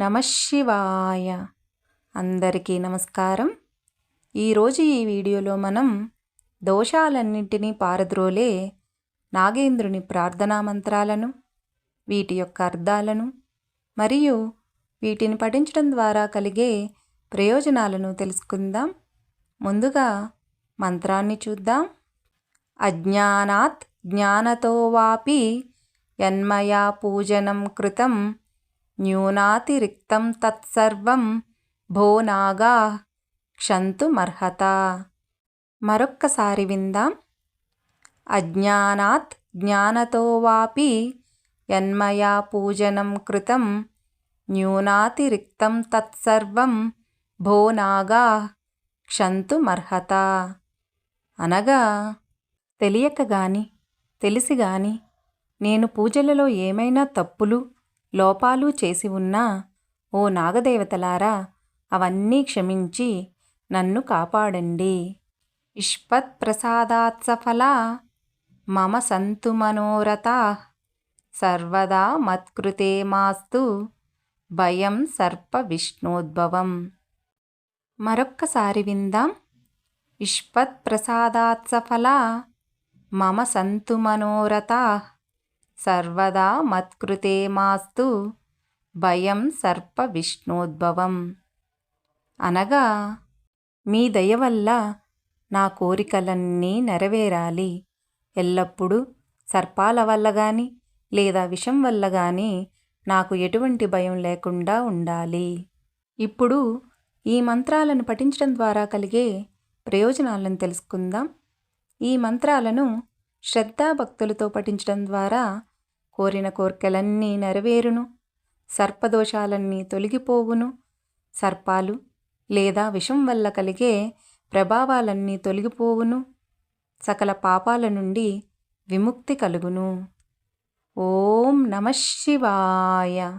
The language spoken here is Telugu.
నమశివాయ అందరికీ నమస్కారం. ఈరోజు ఈ వీడియోలో మనం దోషాలన్నింటినీ పారద్రోలే నాగేంద్రుని ప్రార్థనా మంత్రాలను వీటి యొక్క అర్థాలను మరియు వీటిని పఠించడం ద్వారా కలిగే ప్రయోజనాలను తెలుసుకుందాం. ముందుగా మంత్రాన్ని చూద్దాం. అజ్ఞానాత్ జ్ఞానతో వాపి యన్మయా పూజనం కృతం న్యూనాతిరిక్తం తత్సర్వం భో నాగా క్షంతుమర్హత మరొక్కసారి విందాం అజ్ఞానాత్ జ్ఞానతో వాపి యన్మయా పూజనం కృతం న్యూనాతిరిక్తం తత్సర్వం భో నాగా క్షంతుమర్హత అనగా తెలియక గాని తెలిసి గాని నేను పూజలలో ఏమైనా తప్పులు లోపాలు చేసి ఉన్నా ఓ నాగదేవతలారా అవన్నీ క్షమించి నన్ను కాపాడండి. ఇష్పత్ మమ సంతు మనోరథా సర్వదా మత్కృతే మాస్తు భయం సర్ప విష్ణోద్భవం. మరొక్కసారి విందాం. ఇష్పత్ మమ సంతు మనోరథా సర్వదా మత్కృతే మాస్తు భయం సర్ప విష్ణోద్భవం అనగా మీ దయ వల్ల నా కోరికలన్నీ నెరవేరాలి. ఎల్లప్పుడూ సర్పాల వల్ల కానీ లేదా విషం వల్ల కానీ నాకు ఎటువంటి భయం లేకుండా ఉండాలి. ఇప్పుడు ఈ మంత్రాలను పఠించడం ద్వారా కలిగే ప్రయోజనాలను తెలుసుకుందాం. ఈ మంత్రాలను శ్రద్ధాభక్తులతో పఠించడం ద్వారా కోరిన కోర్కెలన్నీ నెరవేరును సర్పదోషాలన్నీ తొలగిపోవును. సర్పాలు లేదా విషం వల్ల కలిగే ప్రభావాలన్నీ తొలగిపోవును. సకల పాపాల నుండి విముక్తి కలుగును. ఓం నమ శివాయ.